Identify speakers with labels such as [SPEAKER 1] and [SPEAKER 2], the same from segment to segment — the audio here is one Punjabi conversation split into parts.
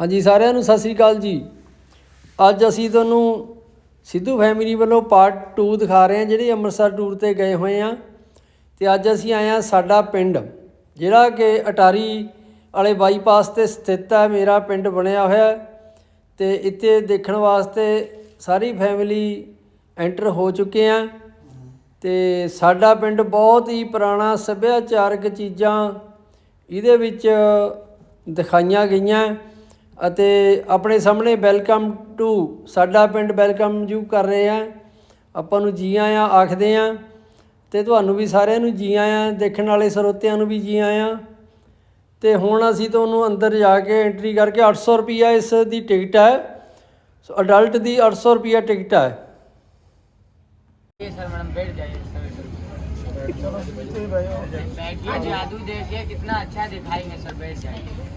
[SPEAKER 1] ਹਾਂਜੀ, ਸਾਰਿਆਂ ਨੂੰ ਸਤਿ ਸ੍ਰੀ ਅਕਾਲ ਜੀ। ਅੱਜ ਅਸੀਂ ਤੁਹਾਨੂੰ ਸਿੱਧੂ ਫੈਮਿਲੀ ਵੱਲੋਂ ਪਾਰਟ 2 ਦਿਖਾ ਰਹੇ ਹਾਂ, ਜਿਹੜੇ ਅੰਮ੍ਰਿਤਸਰ ਟੂਰ ਤੇ ਗਏ ਹੋਏ ਆ ਤੇ ਅੱਜ ਅਸੀਂ ਆਏ ਆ ਸਾਡਾ ਪਿੰਡ, ਜਿਹੜਾ ਕਿ ਅਟਾਰੀ ਵਾਲੇ ਬਾਈਪਾਸ ਤੇ ਸਥਿਤ ਹੈ, ਮੇਰਾ ਪਿੰਡ ਬਣਿਆ ਹੋਇਆ ਹੈ। ਤੇ ਇੱਥੇ ਦੇਖਣ ਵਾਸਤੇ ਸਾਰੀ ਫੈਮਿਲੀ ਐਂਟਰ ਹੋ ਚੁੱਕੇ ਆ ਤੇ ਸਾਡਾ ਪਿੰਡ ਬਹੁਤ ਹੀ ਪੁਰਾਣਾ ਸੱਭਿਆਚਾਰਕ ਚੀਜ਼ਾਂ ਇਹਦੇ ਵਿੱਚ ਦਿਖਾਈਆਂ ਗਈਆਂ। ਅਤੇ ਆਪਣੇ ਸਾਹਮਣੇ ਵੈਲਕਮ ਟੂ ਸਾਡਾ ਪਿੰਡ ਵੈਲਕਮ ਯੂ ਕਰ ਰਹੇ ਆ ਆਪਾਂ ਨੂੰ ਜੀ ਆਇਆਂ ਆਖਦੇ ਆ ਤੇ ਤੁਹਾਨੂੰ ਵੀ ਸਾਰਿਆਂ ਨੂੰ ਜੀ ਆਇਆਂ ਦੇਖਣ ਵਾਲੇ ਸਰੋਤਿਆਂ ਨੂੰ ਵੀ ਜੀ ਆਇਆਂ ਤੇ ਹੁਣ ਅਸੀਂ ਤੁਹਾਨੂੰ ਅੰਦਰ ਜਾ ਕੇ ਐਂਟਰੀ ਕਰਕੇ 800 ਰੁਪਿਆ ਇਸ ਦੀ ਟਿਕਟ ਹੈ ਸੋ ਅਡਲਟ ਦੀ 800 ਰੁਪਿਆ ਟਿਕਟ ਹੈ
[SPEAKER 2] ये सर मैडम बैठ जाइए सर बैठिए जादू देखिए कितना अच्छा दिखाएंगे सर बैठ जाइए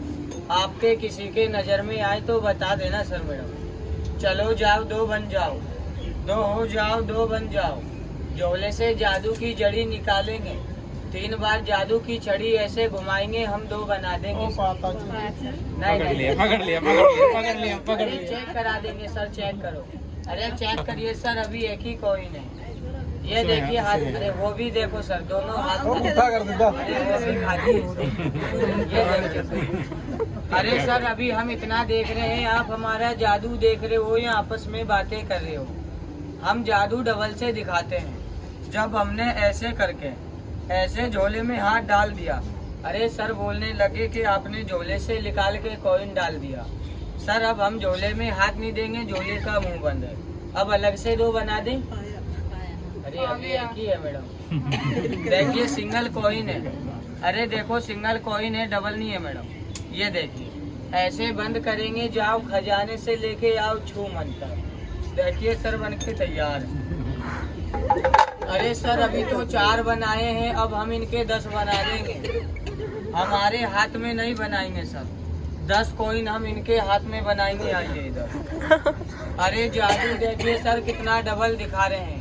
[SPEAKER 2] आपके किसी के नज़र में आए तो बता देना सर मैडम। चलो जाओ दो बन जाओ। दो हो जाओ दो बन जाओ। झोले से जादू की जड़ी निकालेंगे। तीन बार जादू की छड़ी ऐसे घुमाएँगे हम दो बना देंगे। नहीं लिया पकड़ लिया पकड़ लिया पकड़ लिया चेक करा देंगे सर चेक करो। अरे चेक करिए सर अभी एक ही कोई है। ये देखिए हाथ अरे वो भी देखो सर दोनों हाथ उठा कर अरे सर अभी हम इतना देख रहे हैं आप हमारा जादू देख रहे हो या आपस में बातें कर रहे हो? हम जादू डबल से दिखाते हैं जब हमने ऐसे करके ऐसे झोले में हाथ डाल दिया। अरे सर बोलने लगे कि आपने झोले से निकाल के कॉइन डाल दिया। सर अब हम झोले में हाथ नहीं देंगे झोले का मुँह बंद है। अब अलग से दो बना दें। अरे, अभी ही मैडम। देखिए सिंगल कॉइन है। अरे, देखो सिंगल कॉइन है डबल नहीं है मैडम। ये देखिए, ऐसे बंद करेंगे, जाओ खजाने से लेके आओ छू मंतर। देखिए, सर बन के तैयार अरे, सर, अभी तो चार बनाए हैं, अब हम इनके दस बना देंगे। हमारे हाथ में नहीं बनाएँगे सर दस कोइन हम इनके हाथ में बनाएँगे, आइए इधर। अरे, जादू, देखिए, सर, कितना डबल दिखा रहे हैं।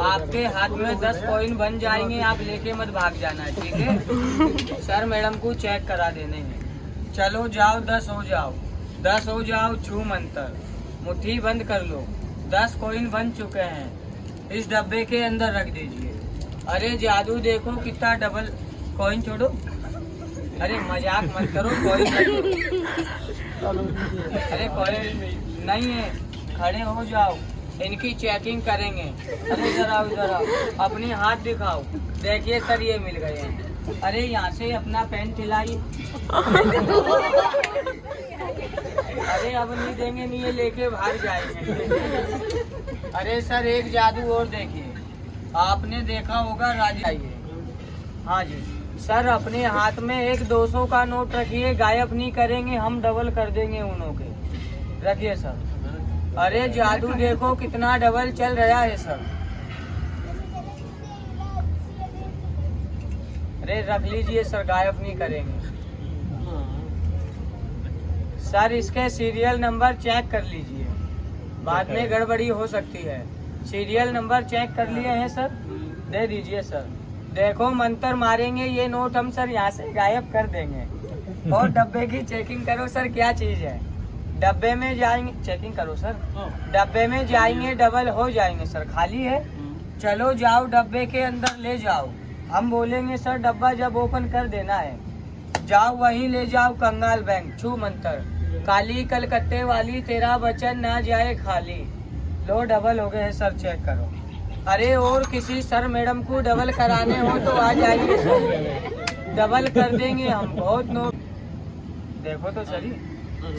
[SPEAKER 2] आपके हाथ में दस कॉइन बन जाएँगे, आप लेके मत भाग जाना, ठीक है? सर मैडम को चेक करा देने हैं। चलो जाओ, दस हो जाओ। दस हो जाओ, छू मंतर। मुट्ठी बंद कर लो। दस कॉइन बन चुके हैं। इस डब्बे के अंदर रख दीजिए। अरे जादू देखो, कितना डबल कॉइन छोड़ो। अरे मज़ाक मत करो कॉइन अरे कॉइन नहीं है। खड़े हो जाओ। इनकी चेकिंग करेंगे। अरे इधर आओ अपनी हाथ दिखाओ। देखिए सर, ये मिल गए हैं। अरे यहाँ से अपना पेन खिलाई अरे अब नहीं देंगे, नहीं, ये लेके बाहर जाएँगे। अरे सर, एक जादू और देखिए। आपने देखा होगा, राजा हाँ जी। सर, अपने हाथ में एक 200 का नोट रखिए। गायब नहीं करेंगे, हम डबल कर देंगे उनों के। रखिए, सर। अरे जादू देखो कितना डबल चल रहा है सर अरे रख लीजिए, सर, गायब नहीं करेंगे। सर, इसके सीरियल नंबर चेक कर लीजिए। बाद में गड़बड़ी हो सकती है। सीरियल नंबर चेक कर लिए हैं, सर? दे दीजिए, सर। देखो, मंत्र मारेंगे, ये नोट हम, सर, यहाँ से गायब कर देंगे। और डब्बे की चेकिंग करो, सर, क्या चीज़ है? डब्बे में जाएँगे। चेकिंग करो सर डब्बे में जाएँगे डबल हो जाएँगे सर खाली है। चलो जाओ डब्बे के अंदर ले जाओ। हम बोलेंगे सर डब्बा जब ओपन कर देना है जाओ वहीं ले जाओ कंगाल बैंक छू मंत्र। काली कलकत्ते वाली तेरा वचन ना जाए खाली। लो डबल हो गए हैं सर चेक करो। अरे और किसी सर मैडम को डबल कराने हो तो आ जाइए सर डबल कर देंगे हम बहुत नो देखो तो सही।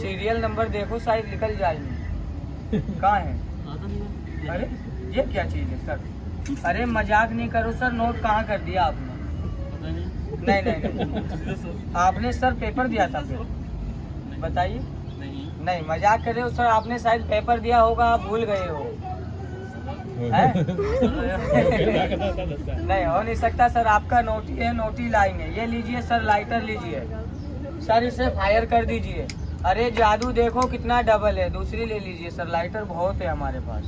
[SPEAKER 2] सीरियल नंबर देखो शायद निकल जाएँगे कहाँ है? अरे ये क्या चीज़ है सर? अरे मज़ाक नहीं करो सर नोट कहाँ कर दिया आपने? नहीं नहीं नहीं आपने सर पेपर दिया था फिर। बताइए। नहीं नहीं मज़ाक कर रहे हो सर आपने शायद पेपर दिया होगा आप भूल गए हो। नहीं हो नहीं सकता सर आपका नोटी है नोटी लाएँगे ये लीजिए सर लाइटर लीजिए। सर इसे फायर कर दीजिए। अरे जादू देखो कितना डबल है। दूसरी ले लीजिए सर लाइटर बहुत है हमारे पास।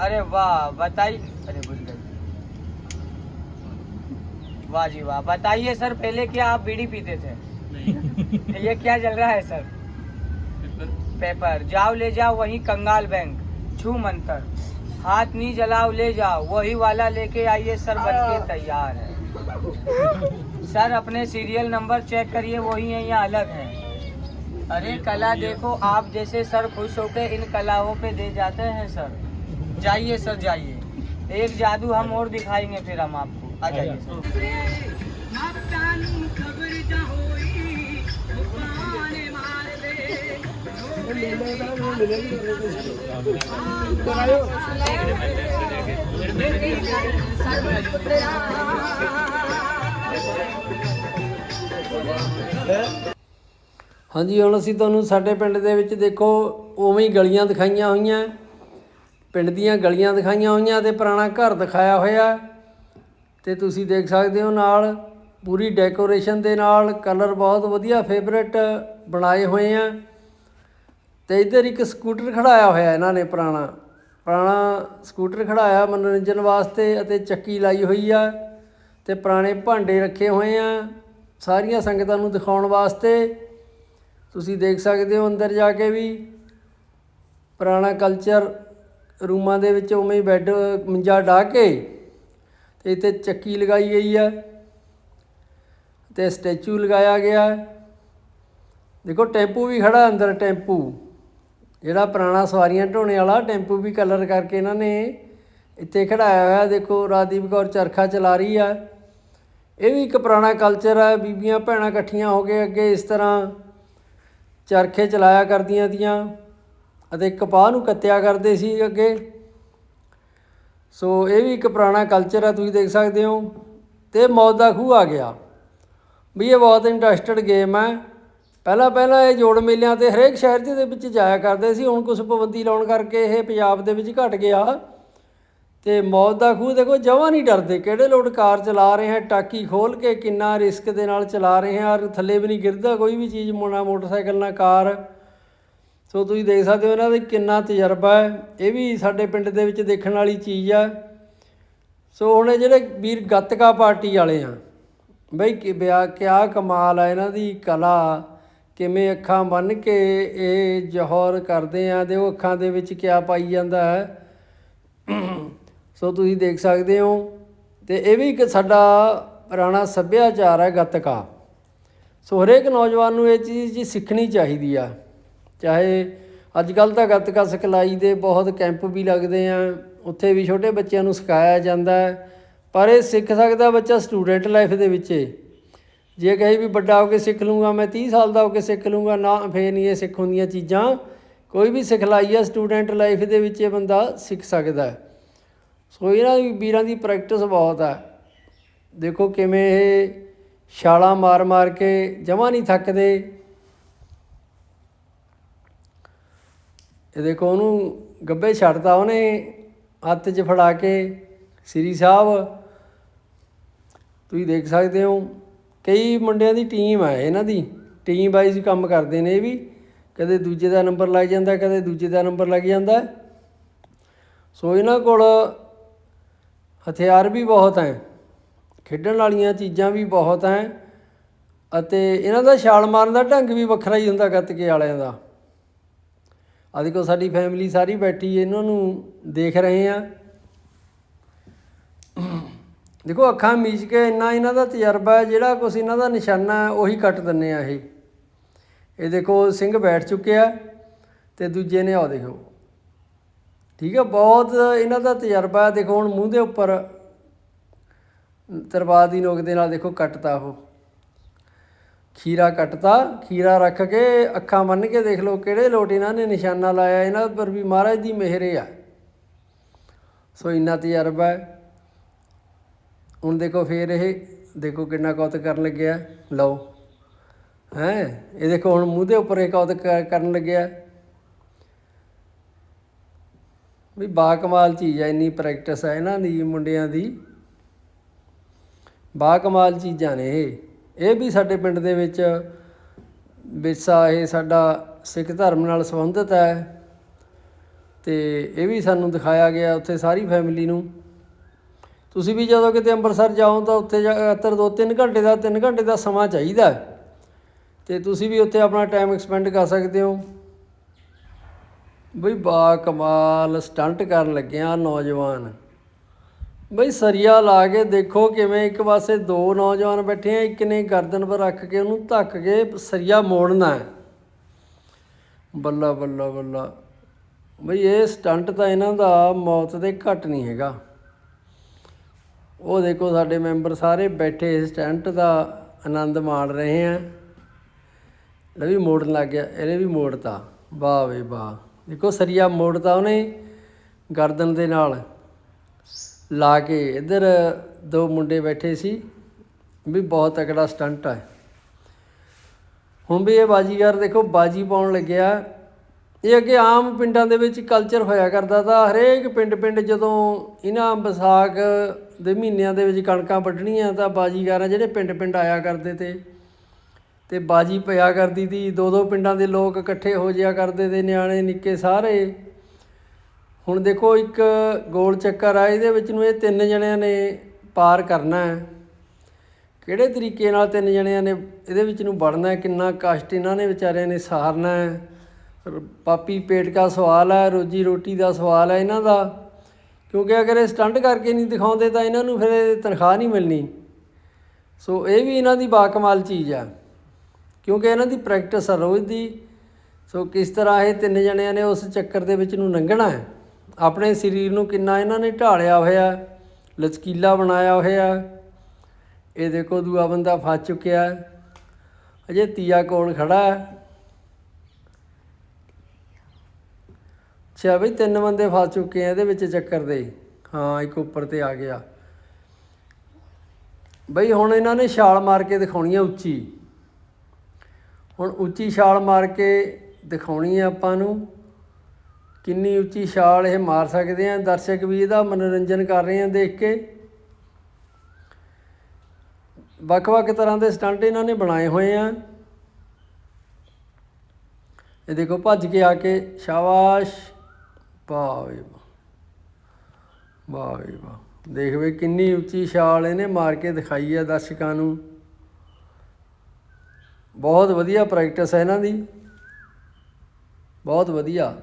[SPEAKER 2] अरे वाह बताइए अरे बुझ गई। वाह जी वाह बताइए सर पहले क्या आप बीड़ी पीते थे? नहीं। ये क्या चल रहा है सर? पेपर। जाओ ले जाओ वही कंगाल बैंक। छू मंतर। हाथ नहीं जलाओ ले जाओ। वही वाला लेके आइए सर बन के तैयार है। सर अपने सीरियल नंबर चेक करिए वही है या अलग है? अरे कला देखो आप जैसे सर खुश होकर इन कलाओं पे दे जाते हैं सर। जाइए सर जाइए। एक जादू हम और दिखाएँगे फिर हम आपको। आ जाइए सर।
[SPEAKER 1] ਹਾਂਜੀ, ਹੁਣ ਅਸੀਂ ਤੁਹਾਨੂੰ ਸਾਡੇ ਪਿੰਡ ਦੇ ਵਿੱਚ ਦੇਖੋ, ਉਵੇਂ ਹੀ ਗਲੀਆਂ ਦਿਖਾਈਆਂ ਹੋਈਆਂ। ਪਿੰਡ ਦੀਆਂ ਗਲੀਆਂ ਦਿਖਾਈਆਂ ਹੋਈਆਂ ਤੇ ਪੁਰਾਣਾ ਘਰ ਦਿਖਾਇਆ ਹੋਇਆ। ਤੇ ਤੁਸੀਂ ਦੇਖ ਸਕਦੇ ਹੋ ਨਾਲ, ਪੂਰੀ ਡੈਕੋਰੇਸ਼ਨ ਦੇ ਨਾਲ ਕਲਰ ਬਹੁਤ ਵਧੀਆ ਫੇਵਰੇਟ ਬਣਾਏ ਹੋਏ ਆ। ਤੇ ਇੱਧਰ ਇੱਕ ਸਕੂਟਰ ਖੜਾਇਆ ਹੋਇਆ ਇਹਨਾਂ ਨੇ ਪੁਰਾਣਾ। ਪੁਰਾਣਾ ਸਕੂਟਰ ਖੜਾਇਆ, ਮਨੋਰੰਜਨ ਵਾਸਤੇ ਅਤੇ ਚੱਕੀ ਲਾਈ ਹੋਈ ਆ। ਤੇ ਪੁਰਾਣੇ ਭਾਂਡੇ ਰੱਖੇ ਹੋਏ ਆ। ਸਾਰੀਆਂ ਸੰਗਤਾਂ ਨੂੰ ਦਿਖਾਉਣ ਵਾਸਤੇ ਤੁਸੀਂ ਦੇਖ ਸਕਦੇ ਹੋ ਅੰਦਰ ਜਾ ਕੇ ਵੀ। ਪੁਰਾਣਾ ਕਲਚਰ ਰੂਮਾਂ ਦੇ ਵਿੱਚ ਉਵੇਂ ਹੀ ਬੈੱਡ, ਮੰਜਾ ਢਾ ਕੇ ਤੇ ਇੱਥੇ ਚੱਕੀ ਲਗਾਈ ਗਈ ਆ ਤੇ ਸਟੈਚੂ ਲਗਾਇਆ ਗਿਆ। ਦੇਖੋ, ਟੈਂਪੂ ਵੀ ਖੜਾ ਅੰਦਰ, ਟੈਂਪੂ। ਜਿਹੜਾ ਪੁਰਾਣਾ ਸਵਾਰੀਆਂ ਢੋਣੇ ਵਾਲਾ, ਟੈਂਪੂ ਵੀ ਕਲਰ ਕਰਕੇ ਇਹਨਾਂ ਨੇ ਇੱਥੇ ਖੜਾਇਆ ਹੋਇਆ, ਦੇਖੋ, ਰਾਜਦੀਪ ਕੌਰ ਚਰਖਾ ਚਲਾ ਰਹੀ ਆ। ਇਹ ਵੀ ਇੱਕ ਪੁਰਾਣਾ ਕਲਚਰ ਹੈ ਬੀਬੀਆਂ ਭੈਣਾਂ ਇਕੱਠੀਆਂ ਹੋ ਕੇ ਅੱਗੇ ਇਸ ਤਰ੍ਹਾਂ ਚਰਖੇ ਚਲਾਇਆ ਕਰਦੀਆਂ ਤੀਆਂ ਅਤੇ ਕਪਾਹ ਨੂੰ ਕੱਤਿਆ ਕਰਦੇ ਸੀ ਅੱਗੇ। ਸੋ ਇਹ ਵੀ ਇੱਕ ਪੁਰਾਣਾ ਕਲਚਰ ਹੈ ਤੁਸੀਂ ਦੇਖ ਸਕਦੇ ਹੋ। ਤੇ ਮੌਤ ਦਾ ਖੂਹ ਆ ਗਿਆ। ਵੀ ਇਹ ਬਹੁਤ ਇੰਟਰਸਟਡ ਗੇਮ ਹੈ ਪਹਿਲਾਂ ਪਹਿਲਾਂ ਇਹ ਜੋੜ ਮੇਲਿਆਂ ਤੇ ਹਰੇਕ ਸ਼ਹਿਰ ਦੇ ਵਿੱਚ ਜਾਇਆ ਕਰਦੇ ਸੀ। ਹੁਣ ਕੁਝ ਪਾਬੰਦੀ ਲਾਉਣ ਕਰਕੇ ਇਹ ਪੰਜਾਬ ਦੇ ਵਿੱਚ ਘਟ ਗਿਆ। ਤੇ ਮੌਤ ਦਾ ਖੂਹ ਦੇਖੋ, ਜਮਾਂ ਨਹੀਂ ਡਰਦੇ। ਕਿਹੜੇ ਲੋਕ ਕਾਰ ਚਲਾ ਰਹੇ ਹੈ ਟਾਕੀ ਖੋਲ ਕੇ ਕਿੰਨਾ ਰਿਸਕ ਦੇ ਨਾਲ ਚਲਾ ਰਹੇ ਹੈ ਔਰ ਥੱਲੇ ਵੀ ਨਹੀਂ ਗਿਰਦਾ ਕੋਈ ਵੀ ਚੀਜ਼ ਮੋਣਾ ਮੋਟਰਸਾਈਕਲ ਨਾ ਕਾਰ। ਸੋ ਤੁਸੀਂ ਦੇਖ ਸਕਦੇ ਹੋ ਇਹਨਾਂ ਦੇ ਕਿੰਨਾ ਤਜਰਬਾ ਹੈ। ਇਹ ਵੀ ਸਾਡੇ ਪਿੰਡ ਦੇ ਵਿੱਚ ਦੇਖਣ ਵਾਲੀ ਚੀਜ਼ ਆ। ਸੋ ਹੁਣ ਇਹ ਜਿਹੜੇ ਵੀਰ ਗੱਤਕਾ ਪਾਰਟੀ ਵਾਲੇ ਆ, ਬਈ ਕਿ ਬਿਆ, ਕਿਆ ਕਮਾਲ ਆ ਇਹਨਾਂ ਦੀ ਕਲਾ। ਕਿਵੇਂ ਅੱਖਾਂ ਬੰਨ ਕੇ ਇਹ ਜੋਹਰ ਕਰਦੇ ਆ ਤੇ ਉਹ ਅੱਖਾਂ ਦੇ ਵਿੱਚ ਕਿਆ ਪਾਈ ਜਾਂਦਾ ਹੈ। ਸੋ ਤੁਸੀਂ ਦੇਖ ਸਕਦੇ ਹੋ ਤੇ ਇਹ ਵੀ ਇੱਕ ਸਾਡਾ ਪੁਰਾਣਾ ਸੱਭਿਆਚਾਰ ਹੈ ਗੱਤਕਾ। ਸੋ ਹਰੇਕ ਨੌਜਵਾਨ ਨੂੰ ਇਹ ਚੀਜ਼ ਜੀ ਸਿੱਖਣੀ ਚਾਹੀਦੀ ਆ। ਚਾਹੇ ਅੱਜ ਕੱਲ ਤਾਂ ਗੱਤਕਾ ਸਿਖਲਾਈ ਦੇ ਬਹੁਤ ਕੈਂਪ ਵੀ ਲੱਗਦੇ ਆ, ਉੱਥੇ ਵੀ ਛੋਟੇ ਬੱਚਿਆਂ ਨੂੰ ਸਿਖਾਇਆ ਜਾਂਦਾ ਹੈ, ਪਰ ਇਹ ਸਿੱਖ ਸਕਦਾ ਬੱਚਾ ਸਟੂਡੈਂਟ ਲਾਈਫ ਦੇ ਵਿੱਚ ਜੇ ਕਹੇ ਵੀ ਵੱਡਾ ਹੋ ਕੇ ਸਿੱਖ ਲੂੰਗਾ ਮੈਂ 30 ਸਾਲ ਦਾ ਹੋ ਕੇ ਸਿੱਖ ਲੂੰਗਾ ਨਾ ਫੇਰ ਨਹੀਂ ਇਹ ਸਿੱਖ ਹੁੰਦੀਆਂ ਚੀਜ਼ਾਂ। ਕੋਈ ਵੀ ਸਿਖਲਾਈ ਆ, ਸਟੂਡੈਂਟ ਲਾਈਫ ਦੇ ਵਿੱਚ ਇਹ ਬੰਦਾ ਸਿੱਖ ਸਕਦਾ ਹੈ। ਸੋ ਇਹਨਾਂ ਦੀ ਵੀਰਾਂ ਦੀ ਪ੍ਰੈਕਟਿਸ ਬਹੁਤ ਹੈ। ਦੇਖੋ ਕਿਵੇਂ ਇਹ ਛਾਲਾਂ ਮਾਰ ਮਾਰ ਕੇ ਜਮਾ ਨਹੀਂ ਥੱਕਦੇ। ਇਹ ਦੇਖੋ ਉਹਨੂੰ ਗੱਬੇ ਛੱਡਤਾ ਉਹਨੇ, ਹੱਥ 'ਚ ਫੜਾ ਕੇ ਸ੍ਰੀ ਸਾਹਿਬ। ਤੁਸੀਂ ਦੇਖ ਸਕਦੇ ਹੋ, ਕਈ ਮੁੰਡਿਆਂ ਦੀ ਟੀਮ ਹੈ ਇਹਨਾਂ ਦੀ। ਟੀਮ ਵਾਈਜ਼ ਕੰਮ ਕਰਦੇ ਨੇ ਇਹ ਵੀ। ਕਦੇ ਦੂਜੇ ਦਾ ਨੰਬਰ ਲੱਗ ਜਾਂਦਾ, ਕਦੇ ਦੂਜੇ ਦਾ ਨੰਬਰ ਲੱਗ ਜਾਂਦਾ। ਸੋ ਇਹਨਾਂ ਕੋਲ ਹਥਿਆਰ ਵੀ ਬਹੁਤ ਹੈ, ਖੇਡਣ ਵਾਲੀਆਂ ਚੀਜ਼ਾਂ ਵੀ ਬਹੁਤ ਹੈ ਅਤੇ ਇਹਨਾਂ ਦਾ ਛਾਲ ਮਾਰਨ ਦਾ ਢੰਗ ਵੀ ਵੱਖਰਾ ਹੀ ਹੁੰਦਾ ਗੱਤਕੇ ਵਾਲਿਆਂ ਦਾ। ਆ ਦੇਖੋ ਸਾਡੀ ਫੈਮਿਲੀ ਸਾਰੀ ਬੈਠੀ ਇਹਨਾਂ ਨੂੰ ਦੇਖ ਰਹੇ ਆ ਦੇਖੋ, ਅੱਖਾਂ ਮੀਚ ਕੇ ਇੰਨਾ ਇਹਨਾਂ ਦਾ ਤਜਰਬਾ ਹੈ, ਜਿਹੜਾ ਕੁਛ ਇਹਨਾਂ ਦਾ ਨਿਸ਼ਾਨਾ ਹੈ, ਉਹੀ ਕੱਟ ਦਿੰਨੇ ਆ ਇਹ। ਇਹ ਦੇਖੋ, ਸਿੰਘ ਬੈਠ ਚੁੱਕਿਆ ਤੇ ਦੂਜੇ ਨੇ ਆ ਦੇਖੋ। ਠੀਕ ਹੈ, ਬਹੁਤ ਇਹਨਾਂ ਦਾ ਤਜਰਬਾ ਦੇਖੋ ਹੁਣ ਮੂੰਹ ਦੇ ਉੱਪਰ ਤਰਵਾਰ ਦੀ ਨੋਕ ਦੇ ਨਾਲ ਦੇਖੋ ਕੱਟਤਾ ਉਹ। ਖੀਰਾ ਕੱਟਤਾ, ਖੀਰਾ ਰੱਖ ਕੇ ਅੱਖਾਂ ਬੰਨ ਕੇ ਦੇਖ ਲਓ ਕਿਹੜੇ ਲੋਟ ਇਹਨਾਂ ਨੇ ਨਿਸ਼ਾਨਾ ਲਾਇਆ, ਇਹਨਾਂ ਪਰ ਵੀ ਮਹਾਰਾਜ ਦੀ ਮਿਹਰ ਆ। ਸੋ ਇੰਨਾ ਤਜਰਬਾ ਹੈ। ਹੁਣ ਦੇਖੋ ਫੇਰ ਇਹ, ਦੇਖੋ ਕਿੰਨਾ ਕੌਤ ਕਰਨ ਲੱਗਿਆ। ਲਓ, ਹੈ, ਇਹ ਦੇਖੋ ਹੁਣ ਮੂੰਹ ਦੇ ਉੱਪਰ ਇਹ ਕੌਦ ਕਰਨ ਲੱਗਿਆ। ਵੀ ਬਾ ਕਮਾਲ ਚੀਜ਼ ਹੈ ਇੰਨੀ ਪ੍ਰੈਕਟਿਸ ਹੈ ਇਹਨਾਂ ਦੀ, ਮੁੰਡਿਆਂ ਦੀ। ਬਾ ਕਮਾਲ ਚੀਜ਼ਾਂ ਨੇ ਇਹ। ਇਹ ਵੀ ਸਾਡੇ ਪਿੰਡ ਦੇ ਵਿੱਚ ਵਿਰਸਾ, ਇਹ ਸਾਡਾ ਸਿੱਖ ਧਰਮ ਨਾਲ ਸੰਬੰਧਿਤ ਹੈ। ਤੇ ਇਹ ਵੀ ਸਾਨੂੰ ਦਿਖਾਇਆ ਗਿਆ ਉੱਥੇ ਸਾਰੀ ਫੈਮਿਲੀ ਨੂੰ। ਤੁਸੀਂ ਵੀ ਜਦੋਂ ਕਿਤੇ ਅੰਮ੍ਰਿਤਸਰ ਜਾਓ ਤਾਂ ਉੱਥੇ ਜ਼ਿਆਦਾਤਰ 2-3 ਘੰਟੇ ਦਾ 3 ਘੰਟੇ ਦਾ ਸਮਾਂ ਚਾਹੀਦਾ ਹੈ। ਤੇ ਤੁਸੀਂ ਵੀ ਉੱਥੇ ਆਪਣਾ ਟਾਈਮ ਐਕਸਪੈਂਡ ਕਰ ਸਕਦੇ ਹੋ। ਬਈ ਬਾ ਕਮਾਲ ਸਟੰਟ ਕਰਨ ਲੱਗਿਆ ਨੌਜਵਾਨ। ਬਈ ਸਰੀਆ ਲਾ ਕੇ ਦੇਖੋ ਕਿਵੇਂ ਇੱਕ ਪਾਸੇ ਦੋ ਨੌਜਵਾਨ ਬੈਠੇ ਆ, ਇੱਕ ਨੇ ਗਰਦਨ ਪਰ ਰੱਖ ਕੇ ਉਹਨੂੰ ਧੱਕ ਕੇ ਸਰੀਆ ਮੋੜਨਾ ਹੈ। ਬੱਲਾ ਬੱਲਾ ਬੱਲਾ। ਬਈ ਇਹ ਸਟੰਟ ਤਾਂ ਇਹਨਾਂ ਦਾ ਮੌਤ ਦੇ ਘੱਟ ਨਹੀਂ ਹੈਗਾ। ਉਹ ਦੇਖੋ ਸਾਡੇ ਮੈਂਬਰ ਸਾਰੇ ਬੈਠੇ ਇਸ ਸਟੰਟ ਦਾ ਆਨੰਦ ਮਾਣ ਰਹੇ ਆ। ਇਹ ਵੀ ਮੋੜਨ ਲੱਗ ਗਿਆ, ਇਹਨੇ ਵੀ ਮੋੜਤਾ। ਵਾਹ ਵੇ ਵਾਹ। ਦੇਖੋ ਸਰੀਆ ਮੋੜਤਾ ਉਹਨੇ ਗਰਦਨ ਦੇ ਨਾਲ। ਲਾ ਕੇ ਇੱਧਰ ਦੋ ਮੁੰਡੇ ਬੈਠੇ ਸੀ ਵੀ ਬਹੁਤ ਤਕੜਾ ਸਟੰਟ ਹੈ ਹੁਣ ਵੀ ਇਹ ਬਾਜੀਗਰ ਦੇਖੋ ਬਾਜੀ ਪਾਉਣ ਲੱਗਿਆ ਇਹ ਅੱਗੇ ਆਮ ਪਿੰਡਾਂ ਦੇ ਵਿੱਚ ਕਲਚਰ ਹੋਇਆ ਕਰਦਾ ਤਾਂ ਹਰੇਕ ਪਿੰਡ ਪਿੰਡ ਜਦੋਂ ਇਹਨਾਂ ਵਿਸਾਖ ਦੇ ਮਹੀਨਿਆਂ ਦੇ ਵਿੱਚ ਕਣਕਾਂ ਵੱਢਣੀਆਂ ਤਾਂ ਬਾਜੀਗਰ ਜਿਹੜੇ ਪਿੰਡ ਪਿੰਡ ਆਇਆ ਕਰਦੇ ਤੇ ਤੇ ਬਾਜੀ ਪਿਆ ਕਰਦੀ ਤੀ। ਦੋ ਦੋ ਪਿੰਡਾਂ ਦੇ ਲੋਕ ਇਕੱਠੇ ਹੋ ਜਿਆ ਕਰਦੇ ਤੇ ਨਿਆਣੇ ਨਿੱਕੇ ਸਾਰੇ। ਹੁਣ ਦੇਖੋ ਇੱਕ ਗੋਲ ਚੱਕਰ ਆ, ਇਹਦੇ ਵਿੱਚ ਨੂੰ ਇਹ ਤਿੰਨ ਜਣਿਆਂ ਨੇ ਪਾਰ ਕਰਨਾ ਹੈ। ਕਿਹੜੇ ਤਰੀਕੇ ਨਾਲ ਤਿੰਨ ਜਣਿਆਂ ਨੇ ਇਹਦੇ ਵਿੱਚ ਨੂੰ ਵੜਨਾ ਕਿੰਨਾ ਕਸ਼ਟ ਇਹਨਾਂ ਨੇ ਵਿਚਾਰਿਆਂ ਨੇ ਸਹਾਰਨਾ ਪਾਪੀ ਪੇਟ ਦਾ ਸਵਾਲ ਹੈ, ਰੋਜੀ ਰੋਟੀ ਦਾ ਸਵਾਲ ਹੈ ਇਹਨਾਂ ਦਾ। ਕਿਉਂਕਿ ਅਗਰ ਇਹ ਸਟੰਟ ਕਰਕੇ ਨਹੀਂ ਦਿਖਾਉਂਦੇ ਤਾਂ ਇਹਨਾਂ ਨੂੰ ਫਿਰ ਤਨਖਾਹ ਨਹੀਂ ਮਿਲਣੀ। ਸੋ ਇਹ ਵੀ ਇਹਨਾਂ ਦੀ ਬਾਕਮਾਲ ਚੀਜ਼ ਆ ਕਿਉਂਕਿ ਇਹਨਾਂ ਦੀ ਪ੍ਰੈਕਟਿਸ ਆ ਰੋਜ਼ ਦੀ। ਸੋ ਕਿਸ ਤਰ੍ਹਾਂ ਇਹ ਤਿੰਨ ਜਣਿਆਂ ਨੇ ਉਸ ਚੱਕਰ ਦੇ ਵਿੱਚ ਨੂੰ ਲੰਘਣਾ ਹੈ? ਆਪਣੇ ਸਰੀਰ ਨੂੰ ਕਿੰਨਾ ਇਹਨਾਂ ਨੇ ਢਾਲਿਆ ਹੋਇਆ ਲਚਕੀਲਾ ਬਣਾਇਆ ਹੋਇਆ ਇਹ ਦੇਖੋ ਦੂਆ ਬੰਦਾ ਫਸ ਚੁੱਕਿਆ ਅਜੇ ਤੀਆ ਕੋਲ ਖੜਾ ਹੈ? ਅੱਛਾ ਬਈ ਤਿੰਨ ਬੰਦੇ ਫਸ ਚੁੱਕੇ ਆ ਇਹਦੇ ਵਿੱਚ ਚੱਕਰ ਦੇ। ਹਾਂ, ਇੱਕ ਉੱਪਰ ਤੇ ਆ ਗਿਆ। ਬਈ ਹੁਣ ਇਹਨਾਂ ਨੇ ਛਾਲ ਮਾਰ ਕੇ ਦਿਖਾਉਣੀ ਆ ਉੱਚੀ। ਹੁਣ ਉੱਚੀ ਛਾਲ ਮਾਰ ਕੇ ਦਿਖਾਉਣੀ ਆ ਆਪਾਂ ਨੂੰ। ਕਿੰਨੀ ਉੱਚੀ ਛਾਲ ਇਹ ਮਾਰ ਸਕਦੇ ਆ। ਦਰਸ਼ਕ ਵੀ ਇਹਦਾ ਮਨੋਰੰਜਨ ਕਰ ਰਹੇ ਆ ਦੇਖ ਕੇ। ਵੱਖ-ਵੱਖ ਤਰ੍ਹਾਂ ਦੇ ਸਟੰਟ ਇਹਨਾਂ ਨੇ ਬਣਾਏ ਹੋਏ ਆ। ਇਹ ਦੇਖੋ, ਭੱਜ ਕੇ ਆ ਕੇ ਸ਼ਾਬਾਸ਼। ਵਾਹ ਵਾਹ। ਵਾਹ ਵੇ ਦੇਖ ਵੇ ਕਿੰਨੀ ਉੱਚੀ ਛਾਲ ਇਹਨੇ ਮਾਰ ਕੇ ਦਿਖਾਈ ਹੈ ਦਰਸ਼ਕਾਂ ਨੂੰ। ਬਹੁਤ ਵਧੀਆ ਪ੍ਰੈਕਟਿਸ ਹੈ ਇਹਨਾਂ ਦੀ। ਬਹੁਤ ਵਧੀਆ।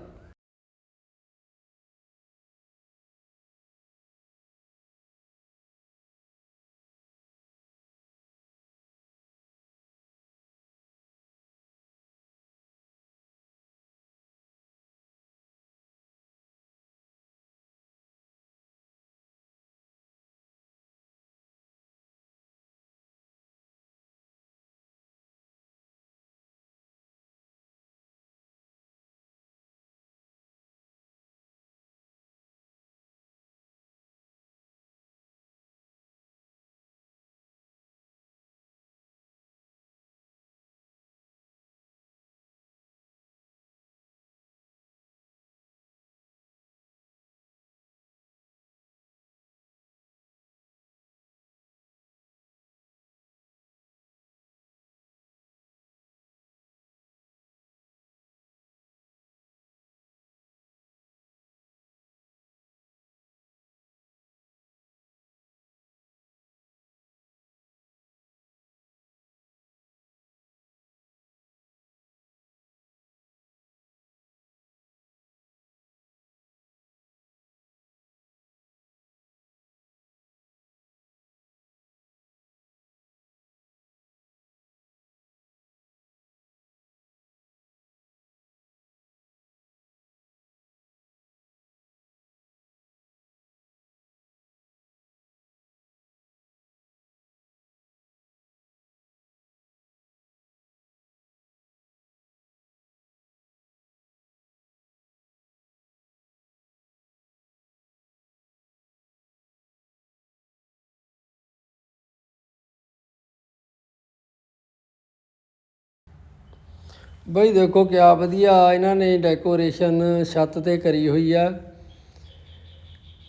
[SPEAKER 1] ਬਈ ਦੇਖੋ ਕਿਆ ਵਧੀਆ, ਇਹਨਾਂ ਨੇ ਡੈਕੋਰੇਸ਼ਨ ਛੱਤ ਤੇ ਕਰੀ ਹੋਈ ਆ।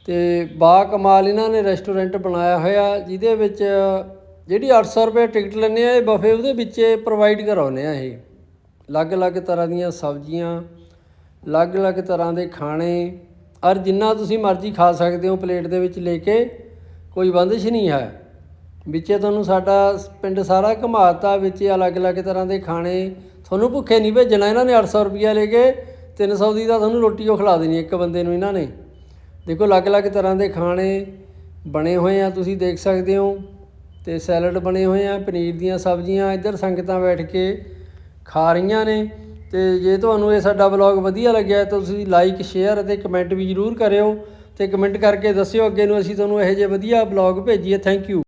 [SPEAKER 1] ਤੇ ਬਾ ਕਮਾਲ ਇਹਨਾਂ ਨੇ ਰੈਸਟੋਰੈਂਟ ਬਣਾਇਆ ਹੋਇਆ, ਜਿਹਦੇ ਵਿੱਚ ਜਿਹੜੀ 800 ਰੁਪਏ ਟਿਕਟ ਲੈਂਦੇ ਆ, ਇਹ ਬਫੇ ਉਹਦੇ ਵਿੱਚ ਪ੍ਰੋਵਾਈਡ ਕਰਾਉਂਦੇ ਆ ਇਹ। ਅਲੱਗ-ਅਲੱਗ ਤਰ੍ਹਾਂ ਦੀਆਂ ਸਬਜ਼ੀਆਂ, ਅਲੱਗ-ਅਲੱਗ ਤਰ੍ਹਾਂ ਦੇ ਖਾਣੇ, ਔਰ ਜਿੰਨਾ ਤੁਸੀਂ ਮਰਜ਼ੀ ਖਾ ਸਕਦੇ ਹੋ ਪਲੇਟ ਦੇ ਵਿੱਚ ਲੈ ਕੇ, ਕੋਈ ਬੰਦਿਸ਼ ਨਹੀਂ ਹੈ। ਵਿੱਚੇ ਤੁਹਾਨੂੰ ਸਾਡਾ ਪਿੰਡ ਸਾਰਾ ਘੁਮਾਤਾ ਵਿੱਚ ਅਲੱਗ-ਅਲੱਗ ਤਰ੍ਹਾਂ ਦੇ ਖਾਣੇ ਤੁਹਾਨੂੰ ਭੁੱਖੇ ਨਹੀਂ ਭੇਜਣਾ, ਇਹਨਾਂ ਨੇ 800 ਰੁਪਿਆ ਲੈ ਕੇ 300 ਦੀ ਤਾਂ ਤੁਹਾਨੂੰ ਰੋਟੀ ਉਹ ਖਿਲਾ ਦੇਣੀ ਇੱਕ ਬੰਦੇ ਨੂੰ ਇਹਨਾਂ ਨੇ। ਦੇਖੋ ਅਲੱਗ-ਅਲੱਗ ਤਰ੍ਹਾਂ ਦੇ ਖਾਣੇ ਬਣੇ ਹੋਏ ਆ, ਤੁਸੀਂ ਦੇਖ ਸਕਦੇ ਹੋ। ਤੇ ਸੈਲਡ ਬਣੇ ਹੋਏ ਆ, ਪਨੀਰ ਦੀਆਂ ਸਬਜ਼ੀਆਂ, ਇੱਧਰ ਸੰਗਤਾਂ ਬੈਠ ਕੇ ਖਾ ਰਹੀਆਂ ਨੇ। ਤੇ ਜੇ ਤੁਹਾਨੂੰ ਇਹ ਸਾਡਾ ਵਲੌਗ ਵਧੀਆ ਲੱਗਿਆ, ਤਾਂ ਤੁਸੀਂ ਲਾਈਕ ਸ਼ੇਅਰ ਅਤੇ ਕਮੈਂਟ ਵੀ ਜ਼ਰੂਰ ਕਰਿਓ। ਤੇ ਕਮੈਂਟ ਕਰਕੇ ਦੱਸਿਓ ਅੱਗੇ ਨੂੰ ਅਸੀਂ ਤੁਹਾਨੂੰ ਇਹੋ ਜਿਹੇ ਵਧੀਆ ਵਲੌਗ ਭੇਜੀਏ। Thank you